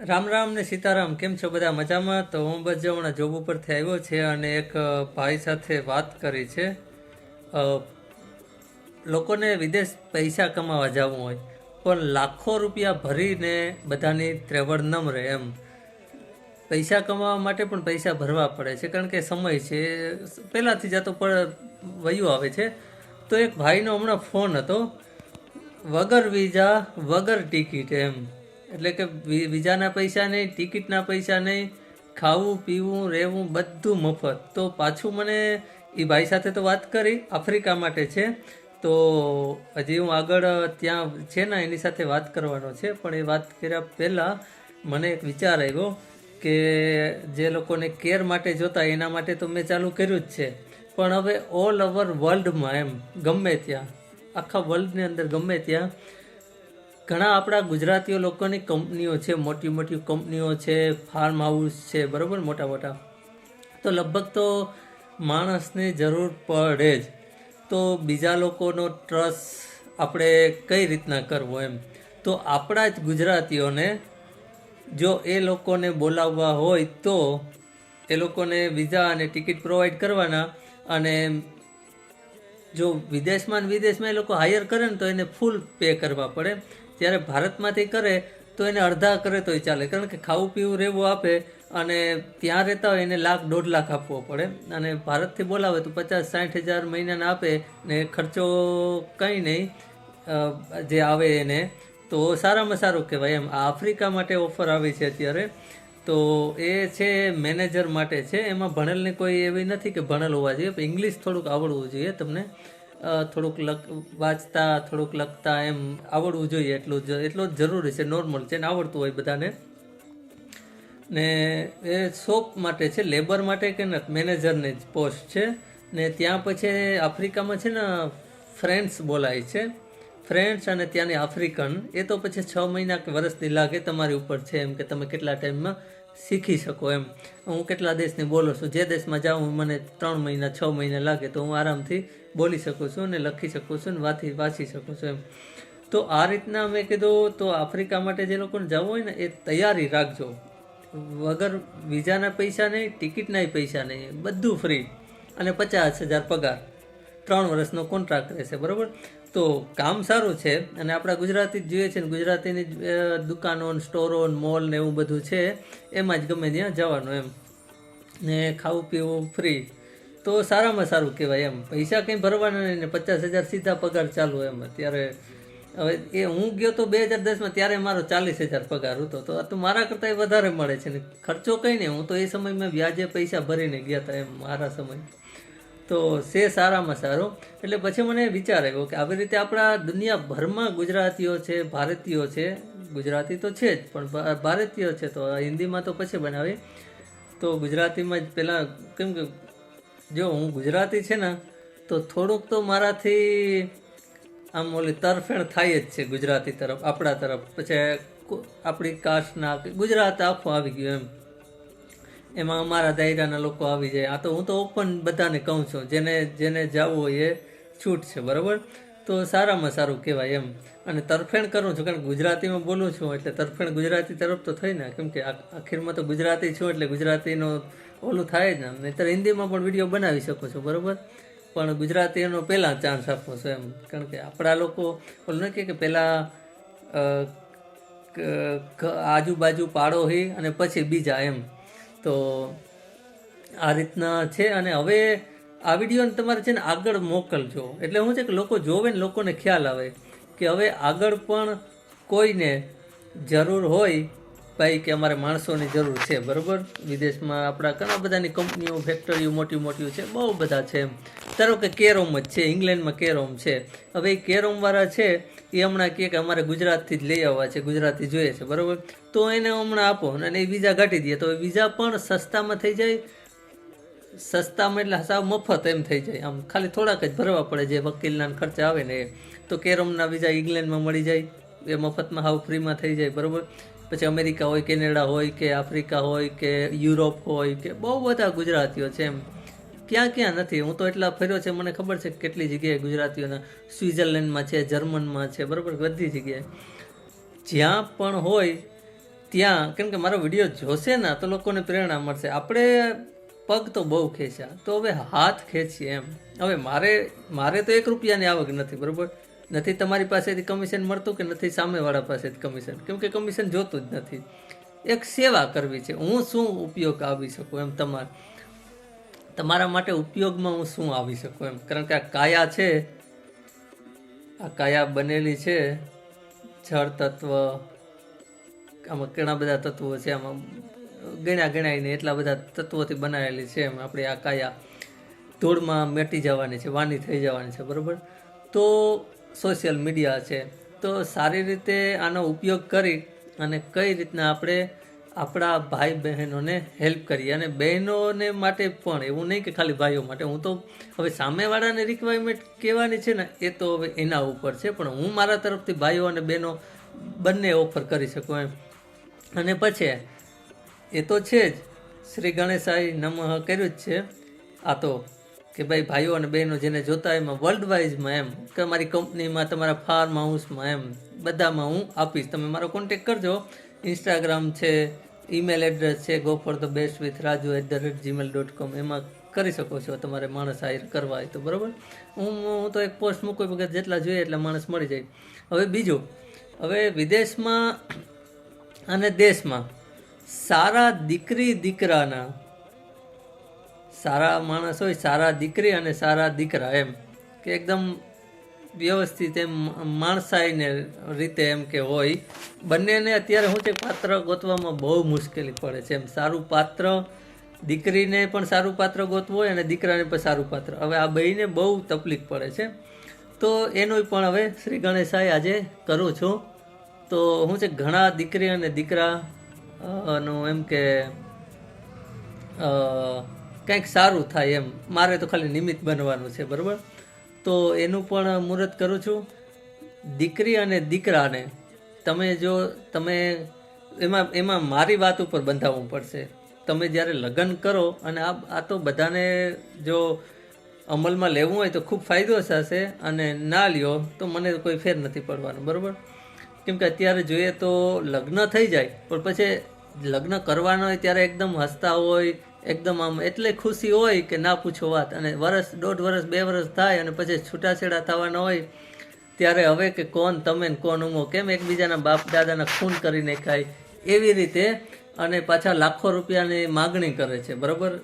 રામ રામ ને સીતારામ, કેમ છો બધા મજામાં? તો હું બસ હમણાં જોબ ઉપરથી આવ્યો છે અને એક ભાઈ સાથે વાત કરી છે. લોકોને વિદેશ પૈસા કમાવા જવું હોય, પણ લાખો રૂપિયા ભરીને બધાની ત્રેવડ નમ રહે એમ. પૈસા કમાવા માટે પણ પૈસા ભરવા પડે છે, કારણ કે સમય છે. પહેલાંથી જતો પણ વયું આવે છે. તો એક ભાઈનો હમણાં ફોન હતો, વગર વિઝા, વગર ટિકિટ એમ. એટલે કે બીજાના પૈસા નહીં, ટિકિટના પૈસા નહીં, ખાવું, પીવું, રહેવું, બધું મફત. તો પાછું મને એ ભાઈ સાથે તો વાત કરી, આફ્રિકા માટે છે. તો હજી હું આગળ ત્યાં છે ને, એની સાથે વાત કરવાનો છે. પણ એ વાત કર્યા પહેલાં મને એક વિચાર આવ્યો કે જે લોકોને કેર માટે જોતા, એના માટે તો મેં ચાલુ કર્યું જ છે. પણ હવે ઓલ ઓવર વર્લ્ડમાં એમ, ગમે ત્યાં, આખા વર્લ્ડની અંદર ગમે ત્યાં ઘણા આપણા ગુજરાતીઓ લોકોની કંપનીઓ છે, મોટી મોટી કંપનીઓ છે ફાર્મ હાઉસ છે, બરાબર? મોટા મોટા. તો લગભગ તો માણસની જરૂર પડે જ. તો બીજા લોકોનો ટ્રસ્ટ આપણે કઈ રીતના કરવો એમ? તો આપણા જ ગુજરાતીઓને જો એ લોકોને બોલાવવા હોય તો એ લોકોને વિઝા અને ટિકિટ પ્રોવાઈડ કરવાના અને જો વિદેશમાં વિદેશમાં એ લોકો હાયર કરે ને તો એને ફૂલ પે કરવા પડે. જ્યારે ભારતમાંથી કરે, તો એને અડધા કરે તોય ચાલે. કારણ કે ખાવું પીવું રહેવું આપે અને ત્યાં રહેતા હોય એને લાખ દોઢ લાખ આપવો પડે. અને ભારતથી બોલાવે તો પચાસ સાઠ હજાર મહિનાના આપે ને ખર્ચો કંઈ નહીં જે આવે એને. તો સારામાં સારું કહેવાય એમ. આફ્રિકા માટે ઓફર આવી છે અત્યારે. તો એ છે મેનેજર માટે છે. એમાં ભણેલની કોઈ એવી નથી કે ભણેલ હોવા જોઈએ. પણ ઇંગ્લિશ થોડુંક આવડવું જોઈએ તમને. થોડુંક લખ વાંચતા, થોડુંક લખતા એમ આવડવું જોઈએ એટલું જ એટલું જ જરૂરી છે નોર્મલ છે ને આવડતું હોય બધાને. ને એ શોપ માટે છે લેબર માટે કે ને મેનેજરની જ પોસ્ટ છે. ને ત્યાં પછી આફ્રિકામાં છે ને ફ્રેન્ડ્સ બોલાય છે. ફ્રેન્ડ્સ અને ત્યાંની આફ્રિકન એ તો પછી છ મહિના કે વર્ષની લાગે તમારી ઉપર છે એમ કે તમે કેટલા ટાઈમમાં શીખી શકો એમ. હું કેટલા દેશની બોલું છું? જે દેશમાં જાઉં મને ત્રણ મહિના, છ મહિના લાગે તો હું આરામથી બોલી શકું છું ને લખી શકું છું અને વાંચી વાંચી શકું છું એમ. તો આ રીતના મેં કીધું તો આફ્રિકા માટે જે લોકોને જવું હોય ને એ તૈયારી રાખજો. વગર વિઝાના પૈસા નહીં, ટિકિટના પૈસા નહીં, બધું ફ્રી. અને પચાસ હજાર પગાર. ત્રણ વર્ષનો કોન્ટ્રાક્ટ રહેશે, બરાબર? તો કામ સારું છે અને આપણા ગુજરાતી જ જોઈએ છે ને ગુજરાતીની દુકાનો સ્ટોરો મોલ ને એવું બધું છે, એમાં જ ગમે ત્યાં જવાનું એમ. ને ખાવું પીવું ફ્રી. તો સારામાં સારું કહેવાય એમ. પૈસા કંઈ ભરવાના નહીં ને પચાસ હજાર સીધા પગાર ચાલુ એમ. અત્યારે હવે એ હું ગયો તો બે હજાર દસમાં ત્યારે મારો ચાલીસ હજાર પગાર હતો. તો આ તો મારા કરતાં વધારે મળે છે ને ખર્ચો કંઈ નહીં. હું તો એ સમયમાં વ્યાજે પૈસા ભરીને ગયા હતા એમ, મારા સમય તો સે સારામાં સારું. એટલે પછી મને વિચાર આવ્યો કે આવી રીતે આપણા દુનિયાભરમાં ગુજરાતીઓ છે, ભારતીયો છે, ગુજરાતી તો છે જ, પણ ભારતીયો છે તો હિન્દીમાં તો પછી બનાવી. તો ગુજરાતીમાં જ પહેલાં કેમ કે જો હું ગુજરાતી છે ને, તો થોડુંક તો મારાથી આમ ઓલી તરફેણ થાય જ છે ગુજરાતી તરફ, આપણા તરફ. પછી આપણી કાસ્ટના ગુજરાત આખું આવી ગયું એમ. એમાં અમારા દાયરાના લોકો આવી જાય. આ તો હું તો ઓપન બધાને કહું છું, જેને જેને જવું હોય એ છૂટ છે, બરાબર? તો સારામાં સારું કહેવાય એમ. અને તરફેણ કરું છું, કારણ કે ગુજરાતીમાં બોલું છું, એટલે તરફેણ ગુજરાતી તરફ તો થઈ ને, કેમ કે આખીરમાં તો ગુજરાતી છું, એટલે ગુજરાતીનો ઓલું થાય જ ને. નહીતર હિન્દીમાં પણ વીડિયો બનાવી શકું છું, બરાબર? પણ ગુજરાતીનો પહેલાં ચાન્સ આપો છો એમ. કારણ કે આપણા લોકો, ઓલું નથી કે પહેલાં આજુબાજુ પાડો હી અને પછી બીજા એમ. તો આ રીતના છે અને હવે આ વિડીયોને તમારે છે ને આગળ મોકલજો. એટલે શું છે કે લોકો જોવે ને લોકોને ખ્યાલ આવે કે હવે આગળ પણ કોઈને જરૂર હોય ભાઈ કે અમારે માણસોની જરૂર છે, બરાબર? વિદેશમાં આપણા ઘણા બધાની કંપનીઓ, ફેક્ટરીઓ મોટી મોટી છે, બહુ બધા છે ધારો કે કેરોમ જ છે, ઇંગ્લેન્ડમાં કેરોમ છે. હવે એ કેરોમવાળા છે એ હમણાં કહે કે અમારે ગુજરાતથી જ લઈ આવવા છે, ગુજરાતી જોઈએ છે, બરાબર? તો એને હમણાં આપો, અને એ વિઝા કાઢી દે તો વિઝા પણ સસ્તામાં થઈ જાય, સસ્તામાં એટલે સાવ મફત એમ થઈ જાય. આમ ખાલી થોડાક જ ભરવા પડે જે વકીલના ખર્ચા આવે ને એ. તો કેરમના વિઝા ઇંગ્લેન્ડમાં મળી જાય, એ મફતમાં હાવ ફ્રીમાં થઈ જાય, બરાબર? પછી અમેરિકા હોય, કેનેડા હોય, કે આફ્રિકા હોય, કે યુરોપ હોય, કે બહુ બધા ગુજરાતીઓ છે એમ. ક્યાં ક્યાં નથી? હું તો એટલા ફર્યો છે, મને ખબર છે કેટલી જગ્યાએ ગુજરાતીઓના સ્વિટ્ઝરલેન્ડમાં છે, જર્મનમાં છે, બરાબર, બધી જગ્યાએ. જ્યાં પણ હોય, ત્યાં, કેમ કે મારો વીડિયો જોશે ને, તો લોકોને પ્રેરણા મળશે. આપણે પગ તો બહુ ખેંચ્યા, તો હવે હાથ ખેંચીએ એમ. હવે મારે મારે તો એક રૂપિયાની આવક નથી, બરાબર? નથી તમારી પાસેથી કમિશન મળતું કે નથી સામેવાળા પાસેથી કમિશન? કેમ કે કમિશન જોતું જ નથી. એક સેવા કરવી છે, હું શું ઉપયોગ આવી શકું એમ તમારે? તમારા માટે ઉપયોગમાં હું શું આવી શકું એમ? કારણ કે આ કાયા છે, આ કાયા બનેલી છે, જળ તત્વ, આમાં ઘણા બધા તત્વો છે, આમાં ગણ્યા ગણાય ને એટલા બધા તત્વોથી બનાવેલી છે એમ આપણી આ કાયા. ધૂળમાં મેટી જવાની છે, વાની થઈ જવાની છે, બરાબર? તો સોશિયલ મીડિયા છે. તો સારી રીતે આનો ઉપયોગ કરી અને કઈ રીતના આપણે આપણા ભાઈ બહેનોને હેલ્પ કરીએ અને બહેનોને માટે પણ, એવું નહીં કે ખાલી ભાઈઓ માટે. હું તો હવે સામેવાળાને રિક્વાયરમેન્ટ કહેવાની છે ને, એ તો હવે એના ઉપર છે. પણ હું મારા તરફથી ભાઈઓ અને બહેનો બંને ઓફર કરી શકું એમ. અને પછી, એ તો છે જ, શ્રી ગણેશાઈ નમઃ કર્યું જ છે. આ તો કે ભાઈ ભાઈઓ અને બહેનો જેને જોતા એમાં વર્લ્ડ વાઇઝમાં એમ, કે મારી કંપનીમાં તમારા ફાર્મ હાઉસમાં એમ, બધામાં હું આપીશ. તમે મારો કોન્ટેક કરજો. ઇન્સ્ટાગ્રામ છે ઈમેલ એડ્રેસ છે go for the best with Raju at the rate Gmail dot com એમાં કરી શકો છો તમારે માણસ હાયર કરવા હોય તો, બરાબર? હું હું તો એક પોસ્ટ મૂકું વગર જેટલા જોઈએ એટલા માણસ મળી જાય. હવે બીજું, હવે વિદેશમાં અને દેશમાં સારા દીકરી, દીકરાના, સારા માણસ હોય, સારા દીકરી અને સારા દીકરા એમ, કે એકદમ વ્યવસ્થિત એમ માણસાઈને રીતે એમ કે હોય. બંનેને અત્યારે શું છે પાત્ર ગોતવામાં બહુ મુશ્કેલી પડે છે. એમ સારું પાત્ર, દીકરીને પણ સારું પાત્ર ગોતવું હોય અને દીકરાને પણ સારું પાત્ર. હવે આ બહીને બહુ તકલીફ પડે છે. તો એનું પણ હવે શ્રી ગણેશાય આજે કરું છું. તો હું છે ઘણા દીકરી અને દીકરા નું એમ કે કંઈક સારું થાય એમ. મારે તો ખાલી નિમિત્ત બનવાનું છે, બરાબર? તો એનું પણ મુહૂર્ત કરું છું. દીકરી અને દીકરાને તમે જો, તમે એમાં એમાં મારી વાત ઉપર બંધાવવું પડશે. તમે જ્યારે લગ્ન કરો અને આ આ તો બધાને જો અમલમાં લેવું હોય તો ખૂબ ફાયદો થશે અને ના લ્યો તો મને કોઈ ફેર નથી પડવાનો, બરાબર? કેમ કે અત્યારે જોઈએ તો લગ્ન થઈ જાય, પણ પછી લગ્ન કરવાના હોય ત્યારે એકદમ હસતા હોય એકદમ આમ એટલે ખુશી હોય કે ના પૂછો વાત. અને વરસ, દોઢ વરસ, બે વરસ થાય અને પછી છૂટાછેડા થવાના હોય, ત્યારે હવે કે કોણ તમે ને કોણ ઉમો કેમ એકબીજાના બાપ દાદાના ખૂન કરી નાખાય એવી રીતે અને પાછા લાખો રૂપિયાની માગણી કરે છે, બરાબર?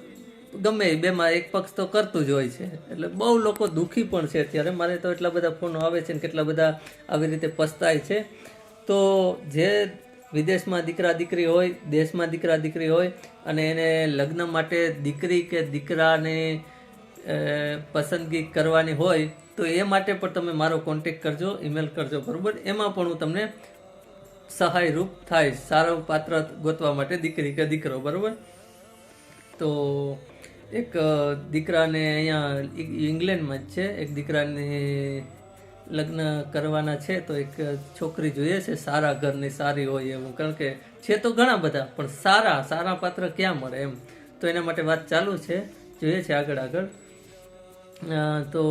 ગમે બેમાં એક પક્ષ તો કરતું જ હોય છે. એટલે બહુ લોકો દુઃખી પણ છે અત્યારે. મારે તો એટલા બધા ફોનો આવે છે ને કેટલા બધા આવી રીતે પસ્તાય છે. તો જે વિદેશમાં દીકરા દીકરી હોય, દેશમાં દીકરા દીકરી હોય અને એને લગ્ન માટે દીકરી કે દીકરાને પસંદગી કરવાની હોય તો એ માટે પણ તમે મારો કોન્ટેક કરજો ઈમેલ કરજો, બરાબર? એમાં પણ હું તમને સહાયરૂપ થાય, સારો પાત્ર ગોતવા માટે દીકરી કે દીકરો, બરાબર? તો એક દીકરાને અહીંયા ઇંગ્લેન્ડમાં જ છે. એક દીકરાને લગ્ન કરવાના છે તો એક છોકરી જોઈએ છે, સારા ઘરની સારી હોય એવું કારણ કે છે તો ઘણા બધા, પણ સારા સારા પાત્ર ક્યાં મળે એમ? તો એના માટે વાત ચાલુ છે. જોઈએ છે આગળ આગળ. તો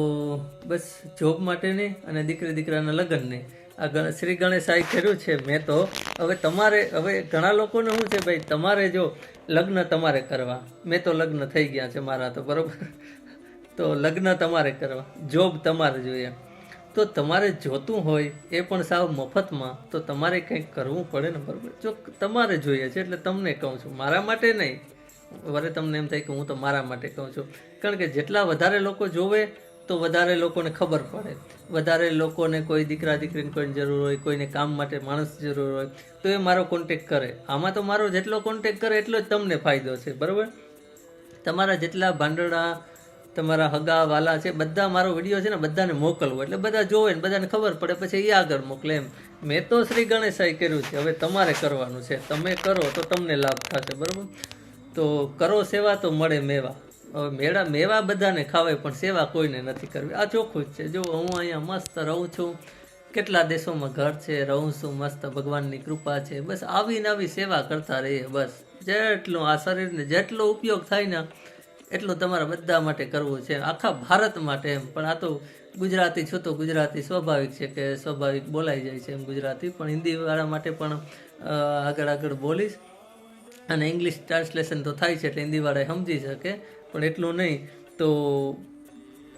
બસ જોબ માટેની અને દીકરી દીકરાના લગ્નની. આ શ્રી ગણેશાઈ કર્યું છે મેં તો. હવે તમારે, હવે ઘણા લોકોને શું છે ભાઈ, તમારે જો લગ્ન તમારે કરવા. મેં તો લગ્ન થઈ ગયા છે મારા તો, બરાબર? તો લગ્ન તમારે કરવા. જોબ તમારે જોઈએ. તો તમારે જોતું હોય એ પણ સાવ મફતમાં તો તમારે કંઈક કરવું પડે ને બરાબર. જો તમારે જોઈએ છે એટલે તમને કહું છું, મારા માટે નહીં. વરે તમને એમ થાય કે હું તો મારા માટે કહું છું. કારણ કે જેટલા વધારે લોકો જોવે તો વધારે લોકોને ખબર પડે. વધારે લોકોને કોઈ દીકરા, દીકરીને કોઈની જરૂર હોય, કોઈને કામ માટે માણસ જરૂર હોય, તો એ મારો કોન્ટેક કરે. આમાં તો મારો જેટલો કોન્ટેક કરે એટલો જ તમને ફાયદો છે, બરાબર? તમારા જેટલા ભાંડડા તમારા હગા વાલા છે, બધા મારો વીડિયો છે ને બધાને મોકલવો. એટલે બધા જોવે ને બધાને ખબર પડે, પછી એ આગળ મોકલે એમ. મેં તો શ્રી ગણેશાઈ કર્યું છે, હવે તમારે કરવાનું છે. તમે કરો તો તમને લાભ થશે, બરાબર? તો કરો સેવા તો મળે મેવા. હવે મેળા, મેવા બધાને ખાવાય, પણ સેવા કોઈને નથી કરવી. આ ચોખ્ખું જ છે. જો હું અહીંયા મસ્ત રહું છું, કેટલા દેશોમાં ઘર છે, રહું છું, મસ્ત ભગવાનની કૃપા છે. બસ આવી સેવા કરતા રહીએ, બસ. જેટલું આ શરીરને જેટલો ઉપયોગ થાય ને એટલું તમારા બધા માટે કરવું છે. આખા ભારત માટે એમ. પણ આ તો ગુજરાતી છો તો ગુજરાતી સ્વાભાવિક છે કે સ્વાભાવિક બોલાઈ જાય છે એમ ગુજરાતી. પણ હિન્દીવાળા માટે પણ આગળ આગળ બોલીશ. અને ઇંગ્લિશ ટ્રાન્સલેશન તો થાય છે એટલે હિન્દીવાળા સમજી શકે. પણ એટલું નહીં તો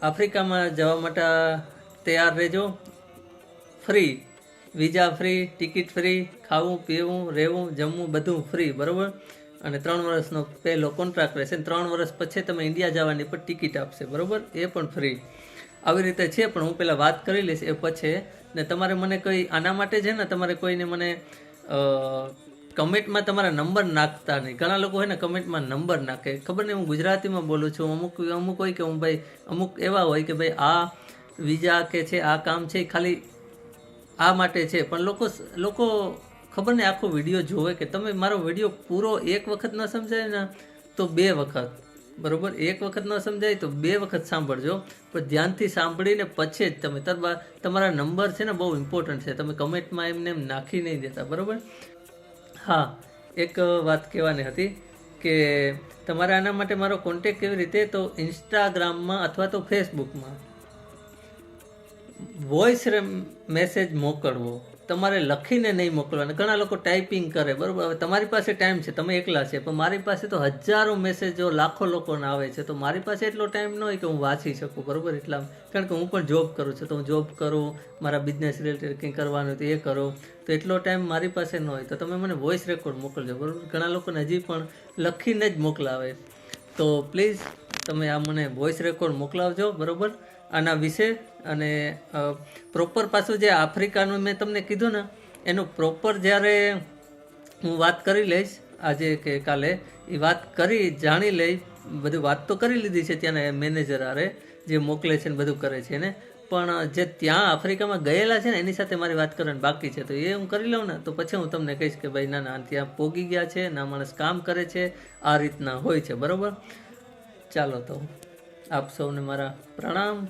આફ્રિકામાં જવા માટે તૈયાર રહેજો. Free. Visa free, ticket free, ખાવું, પીવું, રહેવું, જમવું બધું ફ્રી. બરાબર? અને ત્રણ વર્ષનો પહેલો કોન્ટ્રાક્ટ રહેશે ત્રણ વર્ષ પછી તમે ઇન્ડિયા જવાની પણ ટિકિટ આપશે, બરાબર? એ પણ ફ્રી આવી રીતે છે, પણ હું પહેલાં વાત કરી લઈશ એ પછી. ને તમારે મને કંઈ, આના માટે છે ને, તમારે કોઈને મને કમેન્ટમાં તમારા નંબર નાખતા નહીં. ઘણા લોકો હોય ને કમેન્ટમાં નંબર નાખે. ખબર નહીં, હું ગુજરાતીમાં બોલું છું, અમુક અમુક હોય કે હું ભાઈ, અમુક એવા હોય કે ભાઈ, આ વિઝા કે છે, આ કામ છે ખાલી આ માટે છે. પણ લોકો લોકો ખબર ને આખો વીડિયો જોવે કે તમે મારો વીડિયો પૂરો એક વખત ન સમજાય ને, તો બે વખત. બરાબર? એક વખત ન સમજાય તો બે વખત સાંભળજો. પણ ધ્યાનથી સાંભળીને પછી જ તમે તરબા તમારા નંબર છે ને બહુ ઇમ્પોર્ટન્ટ છે. તમે કમેન્ટમાં એમને એમ નાખી નહીં દેતા, બરાબર? હા, એક વાત કહેવાની હતી કે તમારે આના માટે મારો કોન્ટેક કેવી રીતે? તો ઇન્સ્ટાગ્રામમાં અથવા તો ફેસબુકમાં વોઇસ મેસેજ મોકલવો. તમારે લખીને નહીં મોકલવાના. ઘણા લોકો ટાઈપિંગ કરે, બરાબર? હવે તમારી પાસે ટાઈમ છે, તમે એકલા છે, પણ મારી પાસે તો હજારો મેસેજો લાખો લોકોના આવે છે. તો મારી પાસે એટલો ટાઈમ ન હોય કે હું વાંચી શકું, બરાબર? એટલા કારણ કે હું પણ જોબ કરું છું, તો હું જોબ કરું, મારા બિઝનેસ રિલેટેડ કંઈ કરવાનું તો એ કરો. તો એટલો ટાઈમ મારી પાસે ન હોય. તો તમે મને વોઇસ રેકોર્ડ મોકલજો, બરાબર? ઘણા લોકોને હજી પણ લખીને જ મોકલાવે. તો પ્લીઝ તમે આ મને વોઇસ રેકોર્ડ મોકલાવજો, બરાબર? આના વિશે અને પ્રોપર પાછું જે આફ્રિકાનું મેં તમને કીધું ને, એનું પ્રોપર જ્યારે હું વાત કરી લઈશ, આજે કે કાલે, એ વાત કરી, જાણી લઈ, બધું વાત તો કરી લીધી છે ત્યાંના મેનેજર આરે જે મોકલે છે ને બધું કરે છે એને. પણ, જે ત્યાં આફ્રિકામાં ગયેલા છે ને, એની સાથે મારી વાત કરવાની બાકી છે. તો એ હું કરી લઉં ને, તો પછી હું તમને કહીશ કે ભાઈ, ના ના, ત્યાં પોગી ગયા છે, ના માણસ કામ કરે છે, આ રીતના હોય છે, બરાબર? ચાલો તો. આપ સૌને મારા પ્રણામ.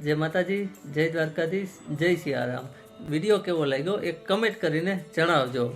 જય માતાજી, જય દ્વારકાધીશ, જય સિયારામ. વીડિયો કેવો લાગ્યો એક કમેન્ટ કરીને જણાવજો.